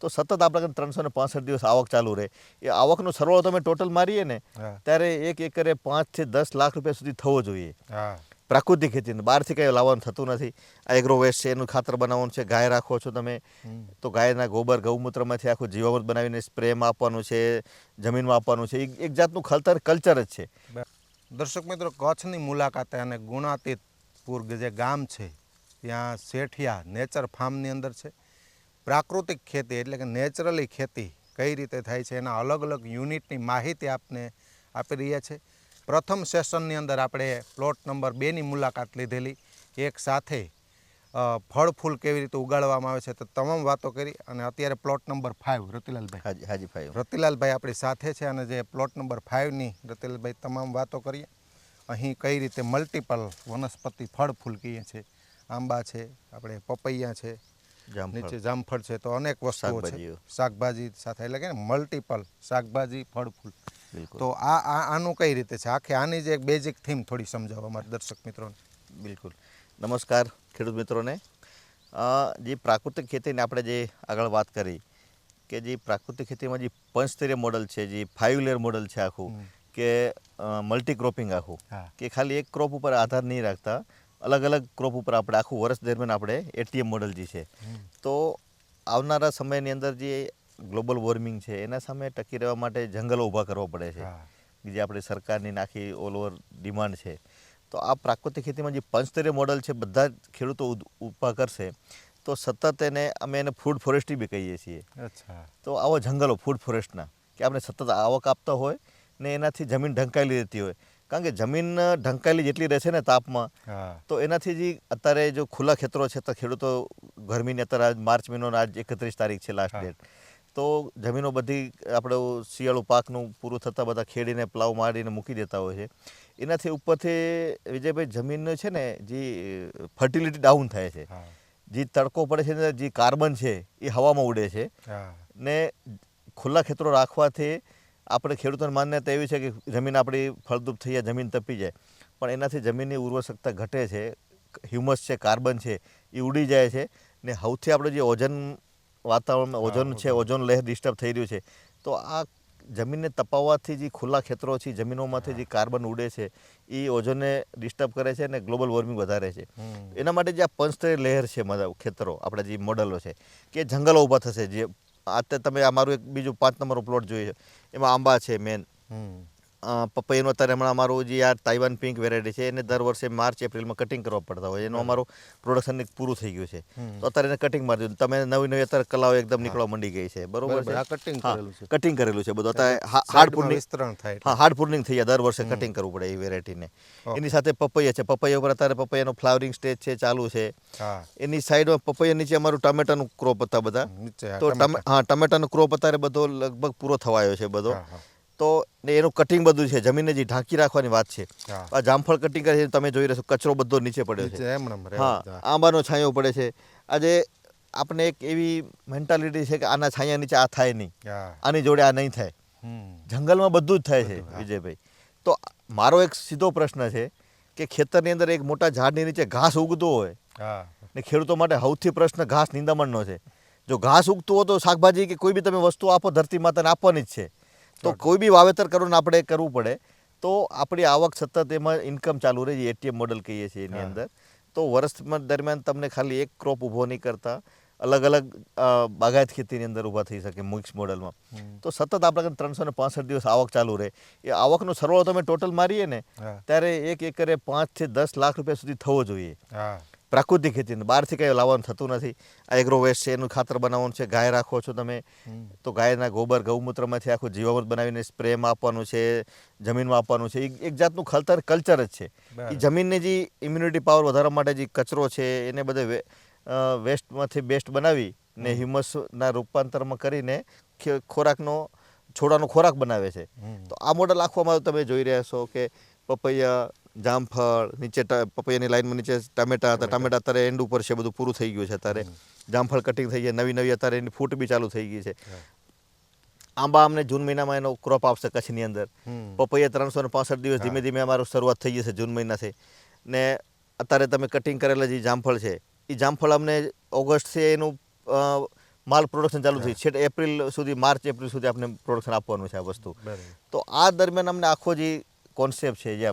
તો સતત આપણે ત્રણસો ને પાંસઠ દિવસ આવક ચાલુ રહે. એ આવકનો સરવાળો તમે ટોટલ મારીએ ને ત્યારે એક એકરે પાંચથી દસ લાખ રૂપિયા સુધી થવો જોઈએ. પ્રાકૃતિક ખેતી બહારથી કંઈ લાવવાનું થતું નથી. આ એગ્રો વેસ્ટ છે એનું ખાતર બનાવવાનું છે ગાય રાખો છો તમે. તો ગાયના ગોબર ગૌમૂત્રમાંથી આખું જીવામૃત બનાવીને સ્પ્રેમાં આપવાનું છે જમીનમાં આપવાનું છે. એક- એક જાતનું ખલતર કલ્ચર જ છે. દર્શક મિત્રો કચ્છની મુલાકાતે અને ગુણાતીતપુર જે ગામ છે ત્યાં શેઠિયા નેચર ફાર્મની અંદર છે. પ્રાકૃતિક ખેતી એટલે કે નેચરલી ખેતી કઈ રીતે થાય છે એના અલગ અલગ યુનિટની માહિતી આપને આપી રહ્યા છે. પ્રથમ સેશનની અંદર આપણે પ્લોટ નંબર બેની મુલાકાત લીધેલી. એક સાથે ફળ ફૂલ કેવી રીતે ઉગાડવામાં આવે છે તો તમામ વાતો કરી અને અત્યારે પ્લોટ નંબર ફાઇવ રતિલાલભાઈ. હાજી હાજી ભાઈ રતિલાલભાઈ આપણી સાથે છે અને જે પ્લોટ નંબર ફાઇવની રતિલાલભાઈ તમામ વાતો કરીએ. અહીં કઈ રીતે મલ્ટિપલ વનસ્પતિ ફળ ફૂલ કહીએ છે આંબા છે આપણે પપૈયા છે નીચે જામફળ છે તો અનેક વસ્તુઓ છે. શાકભાજી સાથે એટલે કે મલ્ટિપલ શાકભાજી ફળ ફૂલ તો આ આ આનું કઈ રીતે છે? આખે આની જે એક બેઝિક થીમ થોડી સમજાવો અમારા દર્શક મિત્રોને. બિલકુલ. નમસ્કાર ખેડૂત મિત્રોને. જે પ્રાકૃતિક ખેતીની આપણે જે આગળ વાત કરી કે જે પ્રાકૃતિક ખેતીમાં જે પંચસ્તરીય મોડલ છે જે ફાઇવ લેયર મોડલ છે આખું કે મલ્ટી ક્રોપિંગ આખું કે ખાલી એક ક્રોપ ઉપર આધાર નહીં રાખતા અલગ અલગ ક્રોપ ઉપર આપણે આખું વર્ષ દરમિયાન આપણે એટીએમ મોડલ જે છે તો આવનારા સમયની અંદર જે ગ્લોબલ વોર્મિંગ છે એના સામે ટકી રહેવા માટે જંગલો ઊભા કરવા પડે છે. જે આપણે સરકારની નાખી ઓલ ઓવર ડિમાન્ડ છે. તો આ પ્રાકૃતિક ખેતીમાં જે પંચસ્તરીય મોડલ છે બધા જ ખેડૂતો ઊભા કરશે તો સતત એને અમે એને ફૂડ ફોરેસ્ટ્રી બી કહીએ છીએ. અચ્છા. તો આવો જંગલો ફૂડ ફોરેસ્ટના કે આપણે સતત આવક આપતા હોય ને એનાથી જમીન ઢંકાયેલી રહેતી હોય. કારણ કે જમીન ઢંકાયેલી જેટલી રહેશે ને તાપમાં તો એનાથી જે અત્યારે જો ખુલ્લા ખેતરો છે તો ખેડૂતો ગરમીની અત્યારે આજ માર્ચ મહિનો આજ એકત્રીસ તારીખ છે લાસ્ટ ડેટ તો જમીનો બધી આપણે શિયાળુ પાકનું પૂરું થતાં બધા ખેડીને પ્લાવ મારીને મૂકી દેતા હોય છે. એનાથી ઉપરથી વિજયભાઈ જમીન છે ને જે ફર્ટિલિટી ડાઉન થાય છે. જે તડકો પડે છે ને જે કાર્બન છે એ હવામાં ઉડે છે. ને ખુલ્લા ખેતરો રાખવાથી આપણે ખેડૂતોની માન્યતા એવી છે કે જમીન આપણી ફળદ્રુપ થઈ જાય જમીન તપી જાય. પણ એનાથી જમીનની ઉર્વરશક્તા ઘટે છે હ્યુમસ છે કાર્બન છે એ ઉડી જાય છે. ને સૌથી આપણે જે ઓઝન વાતાવરણમાં ઓઝોન છે ઓઝોન લહેર ડિસ્ટર્બ થઈ રહ્યું છે તો આ જમીનને તપાવવાથી જે ખુલ્લા ખેતરો છે જમીનોમાંથી જે કાર્બન ઉડે છે એ ઓઝોનને ડિસ્ટર્બ કરે છે અને ગ્લોબલ વોર્મિંગ વધારે છે. એના માટે જે આ પંચતરી લહેર છે મતલબ ખેતરો આપણા જે મોડલો છે કે જંગલો ઊભા થશે જે અત્યારે તમે અમારું એક બીજું પાંચ નંબરનો પ્લોટ જોઈએ એમાં આંબા છે મેન પપૈયાનું અત્યારે હમણાં અમારું જે આ તાઇવાન પિંક વેરાયટી છે એને દર વર્ષે માર્ચ એપ્રિલમાં કટિંગ કરવા પડતા હોય એનું અમારું પ્રોડક્શન પૂરું થઈ ગયું છે. તો અત્યારે એને કટિંગ મારી દીધું. તમે નવી નવી અત્યારે કલાઓ એકદમ નીકળવા મંડી ગઈ છે. બરોબર છે? કટિંગ કરેલું છે. કટિંગ કરેલું છે બધું. અત્યારે હાર્ડ પૂર્ણિંગ વિસ્તરણ થાય હા હાર્ડ પૂર્નિંગ થઈ જાય દર વર્ષે કટિંગ કરવું પડે એ વેરાયટીને. એની સાથે પપૈયા છે. પપૈયા ઉપર અત્યારે પપૈયાનો ફ્લાવરિંગ સ્ટેજ છે ચાલુ છે. એની સાઈડમાં પપૈયા નીચે અમારું ટમેટાનું ક્રોપ હતા બધા. તો હા ટમેટાનો ક્રોપ અત્યારે બધો લગભગ પૂરો થવાયો છે બધો. તો ને એનું કટિંગ બધું છે જમીનને જે ઢાંકી રાખવાની વાત છે. આ જામફળ કટિંગ કરે છે તમે જોઈ રહેશો કચરો બધો નીચે પડ્યો છે. હા આંબાનો છાંયો પડે છે. આજે આપણે એક એવી મેન્ટાલિટી છે કે આના છાંયા નીચે આ થાય નહીં. આની જોડે આ નહીં થાય. જંગલમાં બધું જ થાય છે વિજયભાઈ. તો મારો એક સીધો પ્રશ્ન છે કે ખેતરની અંદર એક મોટા ઝાડની નીચે ઘાસ ઉગતો હોય ને ખેડૂતો માટે સૌથી પ્રશ્ન ઘાસ નિંદામણનો છે. જો ઘાસ ઉગતું હોય તો શાકભાજી કે કોઈ બી તમે વસ્તુ આપો ધરતી માતાને આપવાની જ છે. તો કોઈ બી વાવેતર કરવું આપણે કરવું પડે. તો આપણી આવક સતત એમાં ઇન્કમ ચાલુ રહે છે એટીએમ મોડલ કહીએ છીએ એની અંદર. તો વર્ષમાં દરમિયાન તમને ખાલી એક ક્રોપ ઊભો નહીં કરતા. અલગ અલગ બાગાયત ખેતીની અંદર ઊભા થઈ શકે મિક્સ મોડલમાં તો સતત આપણે ત્રણસો ને પાંસઠ દિવસ આવક ચાલુ રહે. એ આવકનો સરવાળો તમે ટોટલ મારીએ ને ત્યારે એક એકરે પાંચથી દસ લાખ રૂપિયા સુધી થવો જોઈએ. પ્રાકૃતિક ખેતીને બહારથી કંઈ લાવવાનું થતું નથી. એગ્રો વેસ્ટ છે એનું ખાતર બનાવવાનું છે ગાય રાખો છો તમે. તો ગાયના ગોબર ગૌમૂત્રમાંથી આખું જીવામૃત બનાવીને સ્પ્રેમાં આપવાનું છે જમીનમાં આપવાનું છે. એક- એક જાતનું ખલતર કલ્ચર જ છે. એ જમીનની જે ઇમ્યુનિટી પાવર વધારવા માટે જે કચરો છે એને બધે વે- વેસ્ટમાંથી બેસ્ટ બનાવી ને હ્યુમસના રૂપાંતરમાં કરીને ખોરાકનો છોડાનો ખોરાક બનાવે છે. તો આ મોડલ આખું અમારું તમે જોઈ રહ્યા છો કે પપૈયા જામફળ નીચે પપૈયાની લાઈનમાં નીચે ટામેટા હતા. ટામેટા. અત્યારે એન્ડ ઉપર છે બધું પૂરું થઈ ગયું છે અત્યારે. જામફળ કટિંગ થઈ ગયા નવી નવી અત્યારે એની ફૂટ બી ચાલુ થઈ ગઈ છે. આંબા અમને જૂન મહિનામાં એનો ક્રોપ આવશે કચ્છની અંદર. પપૈયા ત્રણસો ને પાસઠ દિવસ ધીમે ધીમે અમારું શરૂઆત થઈ જશે જૂન મહિનાથી. ને અત્યારે તમે કટિંગ કરેલા જે જામફળ છે એ જામફળ અમને ઓગસ્ટથી એનું માલ પ્રોડક્શન ચાલુ થઈ. છેટ એપ્રિલ સુધી માર્ચ એપ્રિલ સુધી આપણે પ્રોડક્શન આપવાનું છે આ વસ્તુ. તો આ દરમિયાન અમને આખો જે કોન્સેપ્ટ છે જે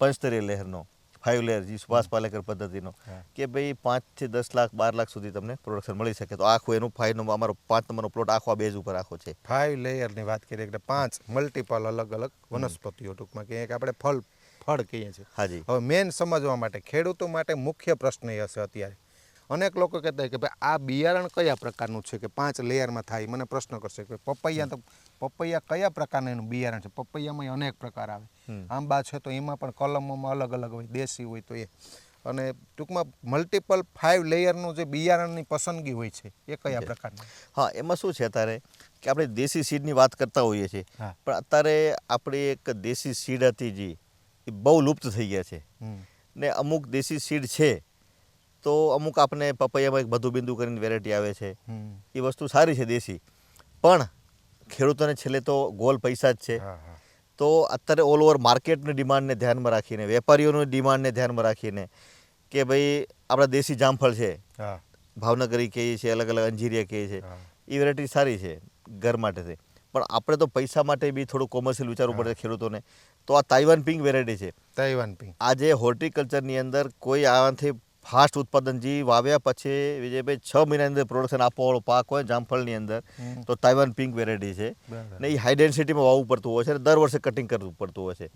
પંચતરીય લહેરનો ફાઇવ લેયર જે સુભાષ પાલેકર પદ્ધતિનો કે ભાઈ પાંચથી દસ લાખ બાર લાખ સુધી તમને પ્રોડક્શન મળી શકે. તો આખું એનું ફાઇવ નંબર અમારો પાંચ નંબરનો પ્લોટ આખો આ બેઝ ઉપર આખો છે. ફાઇવ લેયરની વાત કરીએ એટલે પાંચ મલ્ટિપલ અલગ અલગ વનસ્પતિઓ ટૂંકમાં કે આપણે ફળ ફળ કહીએ છીએ. હાજી. હવે મેન સમજવા માટે ખેડૂતો માટે મુખ્ય પ્રશ્ન એ હશે અત્યારે. અનેક લોકો કહેતા હોય કે ભાઈ આ બિયારણ કયા પ્રકારનું છે કે પાંચ લેયરમાં થાય? મને પ્રશ્ન કરશે કે પપૈયા તો પપૈયા કયા પ્રકારનું એનું બિયારણ છે? પપૈયામાં અનેક પ્રકાર આવે. આંબા છે તો એમાં પણ કલમોમાં અલગ અલગ હોય દેશી હોય તો એ. અને ટૂંકમાં મલ્ટિપલ ફાઇવ લેયરનું જે બિયારણની પસંદગી હોય છે એ કયા. પ્રકારની? હા એમાં શું છે અત્યારે? કે આપણે દેશી સીડની વાત કરતા હોઈએ છીએ. પણ અત્યારે આપણી એક દેશી સીડ હતી જે એ બહુ લુપ્ત થઈ ગયા છે. ને અમુક દેશી સીડ છે તો અમુક આપણે પપૈયામાં એક બધું બિંદુ કરીને વેરાયટી આવે છે. એ વસ્તુ સારી છે દેશી. પણ ખેડૂતોને છેલ્લે તો ગોલ પૈસા જ છે. તો અત્યારે ઓલ ઓવર માર્કેટની ડિમાન્ડને ધ્યાનમાં રાખીને વેપારીઓની ડિમાન્ડને ધ્યાનમાં રાખીને કે ભાઈ આપણા દેશી જામફળ છે. ભાવનગરી કહીએ છીએ અલગ અલગ અંજીરિયા કહીએ છીએ એ વેરાયટી સારી છે ઘર માટે છે. પણ આપણે તો પૈસા માટે બી થોડું કોમર્શિયલ વિચારવું પડે ખેડૂતોને. તો આ તાઇવાન પિંક વેરાયટી છે. તાઇવાન પિંક આજે હોર્ટિકલ્ચરની અંદર કોઈ આનાથી ફાસ્ટ ઉત્પાદન જે વાવ્યા પછી વિજયભાઈ છ મહિનાની અંદર પ્રોડક્શન આપવાવાળો પાક હોય જામફળની અંદર તો તાઇવાન પિંક વેરાયટી છે. ને એ હાઈ ડેન્સિટીમાં વાવવું પડતું હોય છે અને દર વર્ષે કટિંગ કરવું પડતું હોય છે.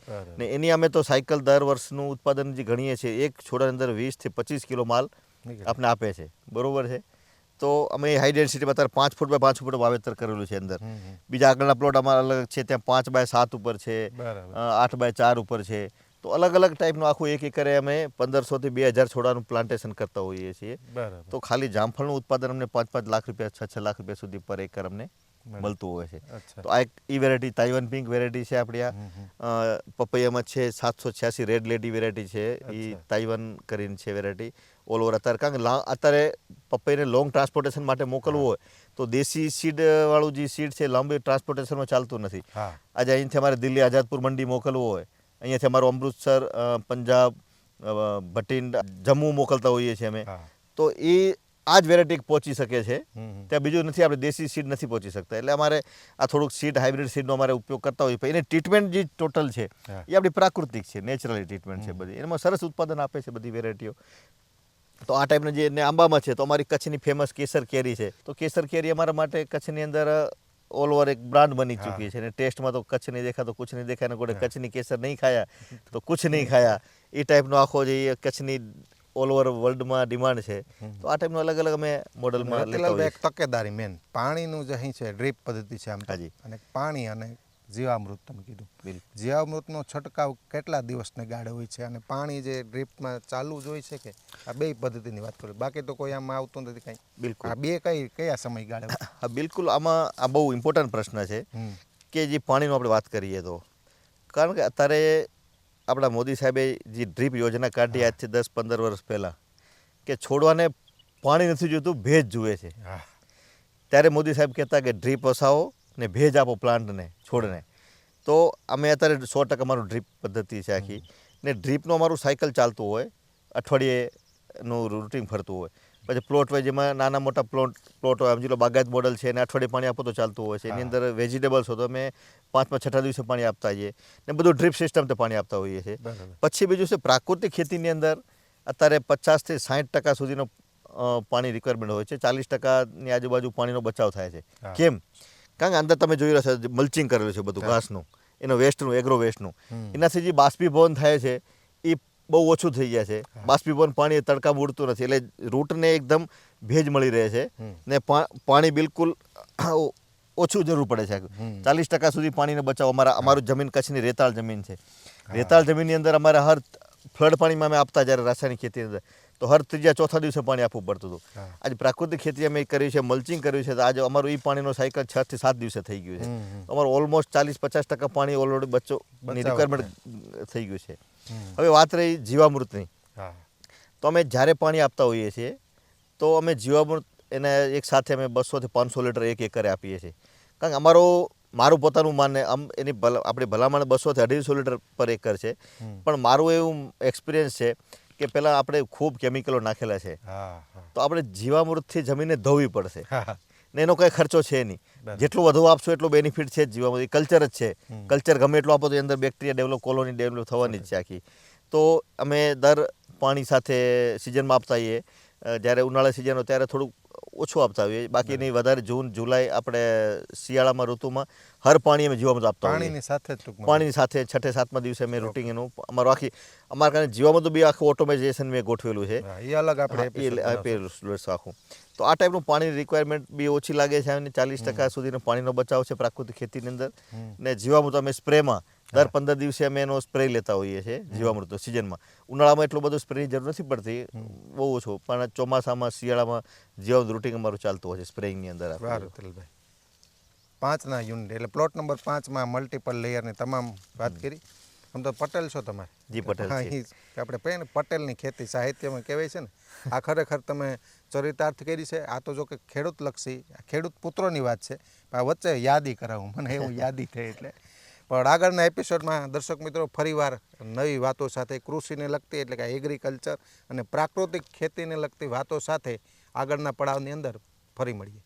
ને એની અમે તો સાયકલ દર વર્ષનું ઉત્પાદન જે ગણીએ છીએ એક છોડાની અંદર વીસથી પચીસ કિલો માલ આપને આપે છે. બરોબર છે? તો અમે હાઈ ડેન્સિટીમાં અત્યારે પાંચ ફૂટ બાય પાંચ ફૂટ વાવેતર કરેલું છે અંદર. બીજા આગળના પ્લોટ અમારા અલગ છે ત્યાં પાંચ બાય સાત ઉપર છે આઠ બાય ચાર ઉપર છે. તો અલગ અલગ ટાઈપનું આખું એક એકરે અમે પંદરસોથી બે હજાર છોડાનું પ્લાન્ટેશન કરતા હોઈએ છીએ. તો ખાલી જામફળનું ઉત્પાદન અમને પાંચ પાંચ લાખ રૂપિયા છ છ લાખ રૂપિયા સુધી પર એકર અમને મળતું હોય છે. તો આ એક ઈ વેરાયટી તાઇવાન પિંક વેરાયટી છે આપણી આ. પપૈયામાં છે સાતસો છ્યાસી રેડ લેડી વેરાયટી છે. એ. તાઇવાન કરીને છે વેરાયટી ઓલ ઓવર અત્યારે કારણ કે લા- અત્યારે પપૈયાને લોંગ ટ્રાન્સપોર્ટેશન માટે મોકલવું હોય તો દેશી સીડ વાળું જે સીડ છે લાંબી ટ્રાન્સપોર્ટેશનમાં ચાલતું નથી. આજે અહીંથી અમારે દિલ્હી આઝાદપુર મંડી મોકલવું હોય અહીંયાથી અમારું અમૃતસર પંજાબ ભટિંડા જમ્મુ મોકલતા હોઈએ છીએ અમે. તો એ આ જ વેરાયટી પહોંચી શકે છે. ત્યાં બીજું નથી આપણે દેશી સીડ નથી પહોંચી શકતા. એટલે અમારે આ થોડુંક સીડ હાઇબ્રિડ સીડનો અમારે ઉપયોગ કરતા હોઈએ. એની ટ્રીટમેન્ટ જે ટોટલ છે એ આપણી પ્રાકૃતિક છે નેચરલી ટ્રીટમેન્ટ છે બધી. એમાં સરસ ઉત્પાદન આપે છે બધી વેરાયટીઓ તો આ ટાઈપના જે આંબામાં છે તો અમારી કચ્છની ફેમસ કેસર કેરી છે. તો કેસર કેરી અમારા માટે કચ્છની અંદર ઓલ ઓવર એક બ્રાન્ડ બની ચૂકી છે. અને ટેસ્ટમાં તો કચ્છ નહીં દેખા તો કુછ નહીં દેખાય અને કોઈ કચ્છની કેસર નહીં ખાયા તો કુછ નહીં ખાયા. એ ટાઈપનો આખો જે કચ્છની ઓલ ઓવર વર્લ્ડમાં ડિમાન્ડ છે. તો આ ટાઈપનો અલગ અલગ અમે મોડલમાં લેતા હોઈએ એક તકેદારી મેન પાણીનું જે અહીં છે ડ્રીપ પદ્ધતિ છે આમ હાજી. અને પાણી અને જીવામૃત તમે કીધું. જીવામૃતનો છંટકાવ કેટલા દિવસને ગાળે હોય છે? અને પાણી જે ડ્રીપમાં ચાલુ જ હોય છે કે? આ બે પદ્ધતિની વાત કરું બાકી તો કોઈ આમાં આવતું નથી કાંઈ. બિલકુલ. આ બે કઈ કયા સમય ગાળે હા બિલકુલ આમાં આ બહુ ઇમ્પોર્ટન્ટ પ્રશ્ન છે કે જે પાણીનો આપણે વાત કરીએ તો. કારણ કે અત્યારે આપણા મોદી સાહેબે જે ડ્રીપ યોજના કાઢી આજથી દસ પંદર વર્ષ પહેલાં કે છોડવાને પાણી નથી જોઈતું ભેજ જુએ છે. ત્યારે મોદી સાહેબ કહેતા કે ડ્રીપ વસાવો ને ભેજ આપો પ્લાન્ટને છોડને. તો અમે અત્યારે સો ટકા અમારું ડ્રીપ પદ્ધતિ છે આખી. ને ડ્રીપનું અમારું સાયકલ ચાલતું હોય અઠવાડિયેનું રૂટિન ફરતું હોય. પછી પ્લોટ હોય જેમાં નાના મોટા પ્લોટ પ્લોટ હોય સમજી લો બાગાયત મોડલ છે અને અઠવાડિયે પાણી આપો તો ચાલતું હોય છે. એની અંદર વેજીટેબલ્સ હોય તો અમે પાંચમાં છઠ્ઠા દિવસે પાણી આપતા હોઈએ ને બધું ડ્રીપ સિસ્ટમથી પાણી આપતા હોઈએ છીએ. પછી બીજું છે પ્રાકૃતિક ખેતીની અંદર અત્યારે પચાસથી સાઠ ટકા સુધીનો પાણી રિક્વાયરમેન્ટ હોય છે. ચાલીસ ટકાની આજુબાજુ પાણીનો બચાવ થાય છે. કેમ? કારણ કે અંદર તમે જોઈ રહ્યા છો મલ્ચિંગ કરેલું છે બધું ઘાસનું. એનો વેસ્ટનું એગ્રો વેસ્ટનું એનાથી જે બાષ્પીભવન થાય છે બહુ ઓછું થઈ જાય છે. બાષ્પીભવન પાણી તડકા તડકામાં ઉડતું નથી. એટલે રૂટને એકદમ ભેજ મળી રહે છે. ને પાણી બિલકુલ ઓછું જરૂર પડે છે. ચાલીસ ટકા સુધી પાણીનો બચાવો. અમારા અમારું જમીન કચ્છની રેતાળ જમીન છે. રેતાળ જમીનની અંદર અમારે હર ફ્લડ પાણીમાં અમે આપતા જ્યારે રાસાયણિક ખેતીની અંદર. તો હર ત્રીજા ચોથા દિવસે પાણી આપવું પડતું હતું. આજે પ્રાકૃતિક ખેતી અમે કરી છે મલ્ચિંગ કર્યું છે તો આજે અમારું એ પાણીનો સાયકલ છ થી સાત દિવસે થઈ ગયું છે. અમારું ઓલમોસ્ટ ચાલીસ પચાસ ટકા પાણી ઓલરેડી બચ્ચો બચાવ રિક્વાયરમેન્ટ થઈ ગયું છે. હવે વાત રહી જીવામૃતની. તો અમે જ્યારે પાણી આપતા હોઈએ છીએ તો અમે જીવામૃત એને એક સાથે અમે બસોથી પાંચસો લીટર એક એકરે આપીએ છીએ. કારણ કે અમારો મારું પોતાનું માનને આમ એની આપણી ભલામણ બસોથી અઢીસો લીટર પર એકર છે. પણ મારું એવું એક્સપિરિયન્સ છે કે પેલા આપણે ખૂબ કેમિકલો નાખેલા છે. તો આપણે જીવામૃતથી જમીનને ધોવી પડશે. ને એનો કંઈ ખર્ચો છે નહીં. જેટલું વધુ આપશો એટલું બેનિફિટ છે જીવામૃત. કલ્ચર જ છે. કલ્ચર ગમે એટલું આપો તો અંદર બેક્ટેરિયા ડેવલપ કોલોની ડેવલપ થવાની જ છે આખી. તો અમે દર પાણી સાથે સિઝનમાં આપતા હોઈએ જ્યારે ઉનાળા સિઝન હોય ત્યારે થોડુંક ઓછું આપતા હોઈએ. બાકી નહીં વધારે જૂન જુલાઈ આપણે શિયાળામાં ઋતુમાં હર પાણી અમે જીવામૃત આપતા પાણીની સાથે પાણીની સાથે છઠ્ઠે સાતમા દિવસે અમે રૂટિંગ એનું અમારું આખી અમારા કારણે જીવામૃત બી આખું ઓટોમાઇઝેશન મેં ગોઠવેલું છે. એ અલગ આપણે આખું. તો આ ટાઈપનું પાણીની રિક્વાયરમેન્ટ બી ઓછી લાગે છે અને ચાલીસ ટકા સુધીનો પાણીનો બચાવ છે પ્રાકૃતિક ખેતીની અંદર. ને ને જીવામૃત અમે સ્પ્રેમાં દર પંદર દિવસે અમે એનો સ્પ્રે લેતા હોઈએ છીએ જીવામૃત સિઝનમાં. ઉનાળામાં એટલો બધો સ્પ્રેની જરૂર નથી પડતી બહુ ઓછું. પણ ચોમાસામાં શિયાળામાં જીવામૃત રૂટિંગ અમારું ચાલતું હોય છે સ્પ્રેઇંગની અંદર. પાંચના યુનિટ એટલે પ્લોટ નંબર પાંચમાં મલ્ટિપલ લેયરની તમામ વાત કરી. આમ તો પટેલ છો તમે. જી, પટેલ હા, આપણે પેન પટેલની ખેતી સાહિત્યમાં કહેવાય છે ને આ ખરેખર તમે ચરિતાર્થ કરી છે. આ તો જો કે ખેડૂત લક્ષી ખેડૂત પુત્રોની વાત છે. પણ આ વચ્ચે યાદી કરાવું મને એવું યાદી થઈ એટલે. પણ આગળના એપિસોડમાં દર્શક મિત્રો ફરીવાર નવી વાતો સાથે કૃષિને લગતી, એટલે કે એગ્રીકલ્ચર અને પ્રાકૃતિક ખેતીને લગતી વાતો સાથે આગળના પડાવની અંદર ફરી મળીએ.